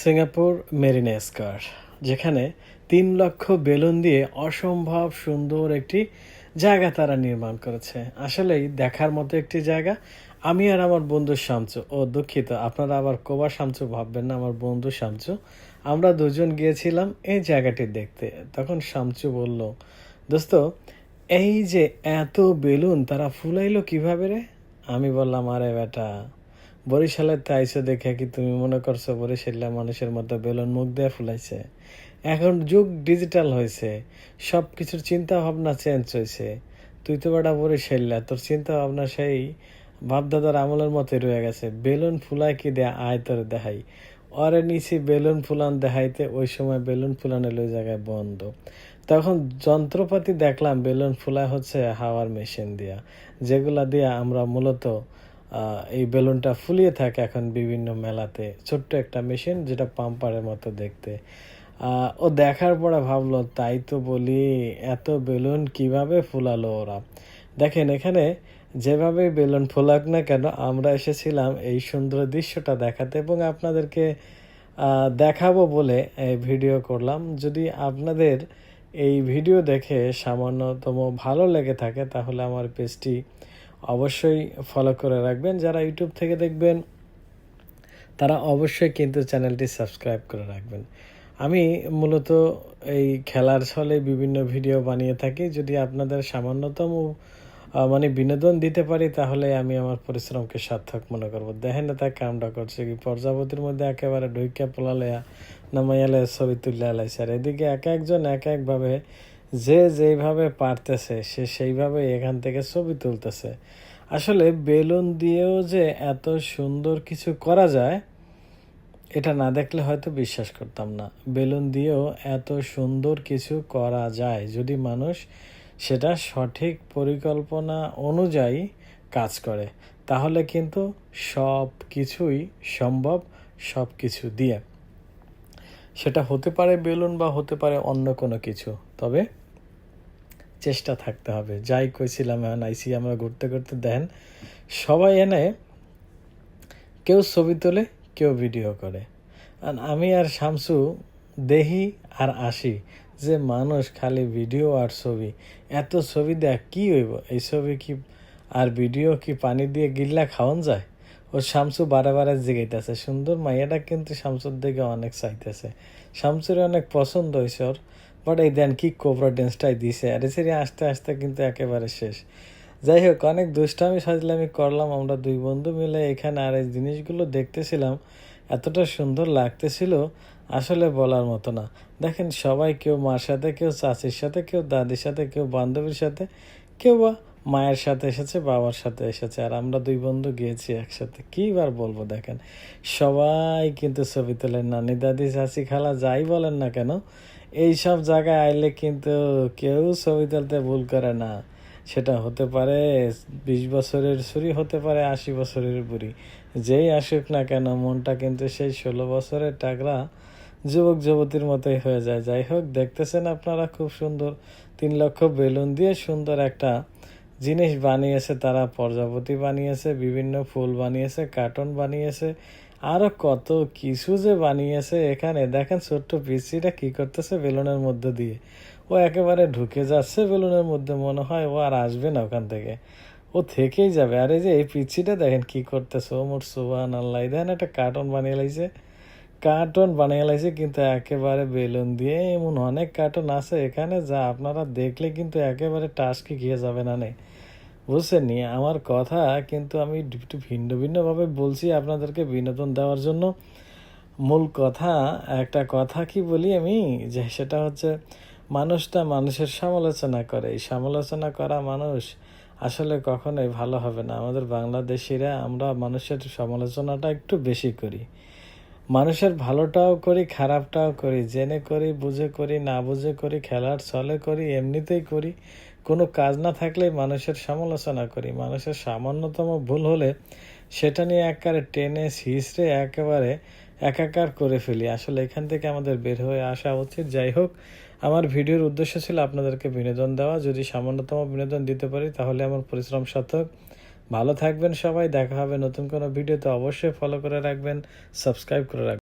Singapore Marina square যেখানে তিন লক্ষ বেলুন দিয়ে অসম্ভব সুন্দর একটি জায়গা তারা নির্মাণ করেছে। আসলেই দেখার মতো একটি জায়গা। আমি আর আমার বন্ধু শামচু ও দুঃখিত, আপনারা আবার কোবা শামচু ভাববেন না, আমার বন্ধু শামচু আমরা দুজন গিয়েছিলাম এই জায়গাটি দেখতে। তখন শামচু বলল, দোস্ত, এই যে এত বেলুন তারা ফুলাইলো কীভাবে রে? আমি বললাম, আরে বেটা বরিশালের তাইছো দেখে কি তুমি মনে করছ বরিশালের মানুষের মতো বেলুন মুখ দিয়ে ফুলাইছে? এখন যুগ ডিজিটাল হয়েছে সব কিছুর চিন্তা ভাবনা চেঞ্জ হয়েছে। তুই তো বেটা বরিশাল্লা তোর চিন্তা ভাবনা সেই বাপদাদার আমলের মতোই রয়ে গেছে। বেলুন ফুলায় কি দেয়া আয় তোর দেখাই। অরে নিচে বেলুন ফুলান দেখাইতে ওই সময় বেলুন ফুলানোর ওই জায়গায় বন্ধ। তখন যন্ত্রপাতি দেখলাম বেলুন ফুলা হচ্ছে হাওয়ার মেশিন দিয়া, যেগুলা দিয়া আমরা মূলত এই বেলুনটা ফুলিয়ে থাকে এখন বিভিন্ন মেলাতে। ছোট্ট একটা মেশিন যেটা পাম্পারের মতো দেখতে। ও দেখার পরে ভাবলো, তাই তো বলি, এত বেলুন কীভাবে ফুলালো ওরা? দেখেন, এখানে যেভাবে বেলুন ফোলাক না কেন, আমরা এসেছিলাম এই সুন্দর দৃশ্যটা দেখাতে এবং আপনাদেরকে দেখাবো বলে এই ভিডিও করলাম। যদি আপনাদের এই ভিডিও দেখে সামান্যতম ভালো লেগে থাকে, তাহলে আমার পেজটি অবশ্যই ফলো করে রাখবেন। যারা ইউটিউব থেকে দেখবেন, তারা অবশ্যই কিন্তু চ্যানেলটি সাবস্ক্রাইব করে রাখবেন। আমি মূলত এই খেলার ছলে বিভিন্ন ভিডিও বানিয়ে থাকি। যদি আপনাদের সামান্যতম মানে বিনোদন দিতে পারি, তাহলে আমি আমার পরিশ্রমকে সার্থক মনে করব। দেখেন না তা কামটা করছে কি? প্রজাপতির মধ্যে একেবারে ঢুইকা পোলালেয়া, নামাইয়ালে ছবি তুলে আলাইছে। আর এদিকে এক একজন এক একভাবে যে যেইভাবে পারতেছে, সে সেইভাবে এখান থেকে ছবি তুলতেছে। আসলে বেলুন দিয়েও যে এত সুন্দর কিছু করা যায়, এটা না দেখলে হয়তো বিশ্বাস করতাম না। বেলুন দিয়েও এত সুন্দর কিছু করা যায়, যদি মানুষ সেটা সঠিক পরিকল্পনা অনুযায়ী কাজ করে, তাহলে কিন্তু সব কিছুই সম্ভব সব কিছু দিয়ে। সেটা হতে পারে বেলুন বা হতে পারে অন্য কোনো কিছু। তবে চেষ্টা থাকতে হবে। যাই কইছিলাম, এখন আইসি, আমরা ঘুরতে ঘুরতে দেন সবাই এনে কেউ ছবি তোলে, কেউ ভিডিও করে। আর আমি আর শামসু দেহি আর আসি যে মানুষ খালি ভিডিও আর ছবি। এত ছবি দেখ, কি হইব? এই ছবি কি আর ভিডিও কি পানি দিয়ে গিল্লা খাওয়ান যায়? ও শামসু বারে বারে জিগাইতেছে, সুন্দর মাইয়াটা কিন্তু শামসুর দিকে অনেক চাইতেছে। শামসুর অনেক পছন্দ হয়েছে ওর। বাট এই দেন কি কোবরা ড্যান্সটাই দিছে আরে সেরি আস্তে আস্তে কিন্তু একেবারে শেষ। যাই হোক, অনেক দুষ্টামি সাজলামি করলাম আমরা দুই বন্ধু মিলে। এখানে আর এই জিনিসগুলো দেখতেছিলাম, এতটা সুন্দর লাগতেছিল, আসলে বলার মতো না। দেখেন, সবাই কেউ মার সাথে, কেউ চাচির সাথে, কেউ দাদির সাথে, কেউ বান্ধবীর সাথে, কেউ বা মায়ের সাথে এসেছে, বাবার সাথে এসেছে, আর আমরা দুই বন্ধু গিয়েছি একসাথে। কি বার বলব, দেখেন। সবাই কিন্তু ছবি তোলেন, নানি, দাদি, চাচি, খালা, যাই বলেন না কেন এই সব জায়গায় আইলে কিন্তু কেউ ছবি তুলতে ভুল করে না। সেটা হতে পারে বিশ বছরের ছুরি, হতে পারে আশি বছরের বুড়ি। যেই আসুক না কেন, মনটা কিন্তু সেই ষোলো বছরের টাকরা যুবক, যুবতীর মতোই হয়ে যায়। যাই হোক, দেখতেছেন আপনারা খুব সুন্দর। তিন লক্ষ বেলুন দিয়ে সুন্দর একটা জিনিস বানিয়েছে তারা। প্রজাপতি বানিয়েছে, বিভিন্ন ফুল বানিয়েছে, কার্টুন বানিয়েছে। আরও কত কিছু যে বানিয়েছে এখানে। দেখেন ছোট্ট পিসিটা কি করতেছে বেলুনের মধ্যে দিয়ে। ও একেবারে ঢুকে যাচ্ছে বেলুনের মধ্যে, মনে হয় ও আর আসবে না ওখান থেকে। ও থেকেই যাবে। আর এই যে এই পিচ্ছিটা দেখেন কি করতেছে। ও মোর সুবান আল্লাহ দেখেন একটা কার্টুন বানিয়ে লাইছে। কার্টুন বানিয়ে লাইছে কিন্তু একেবারে বেলুন দিয়ে। এমন অনেক কার্টুন আছে এখানে যা আপনারা দেখলে কিন্তু একেবারে টাস্কে গিয়ে যাবে না নে বুঝছেন নি আমার কথা কিন্তু আমি একটু ভিন্ন ভিন্নভাবে বলছি আপনাদেরকে বিনোদন দেওয়ার জন্য। মূল কথা, একটা কথা কি বলি আমি? যে সেটা হচ্ছে, মানুষটা মানুষের সমালোচনা করে। এই সমালোচনা করা মানুষ আসলে কখনোই ভালো হবে না। আমাদের বাংলাদেশিরা, আমরা মানুষের সমালোচনাটা একটু বেশি করি। মানুষের ভালোটাও করি, খারাপটাও করি। জেনে করি, বুঝে করি, না বুঝে করি, খেলার ছলে করি, এমনিতেই করি। কোনো কাজ না থাকলেই মানুষের সমালোচনা করি। মানুষের সামান্যতম ভুল হলে সেটা নিয়ে একেবারে টেনে হিসড়ে একেবারে একাকার করে ফেলি। আসলে এখান থেকে আমাদের বের হয়ে আসা উচিত। যাই হোক, আমার ভিডিওর উদ্দেশ্য ছিল আপনাদেরকে বিনোদন দেওয়া। যদি সামান্যতম বিনোদন দিতে পারি, তাহলে আমার পরিশ্রম সার্থক। ভালো থাকবেন সবাই। দেখা হবে নতুন কোনো ভিডিওতে। অবশ্যই ফলো করে রাখবেন সাবস্ক্রাইব করে রাখবেন।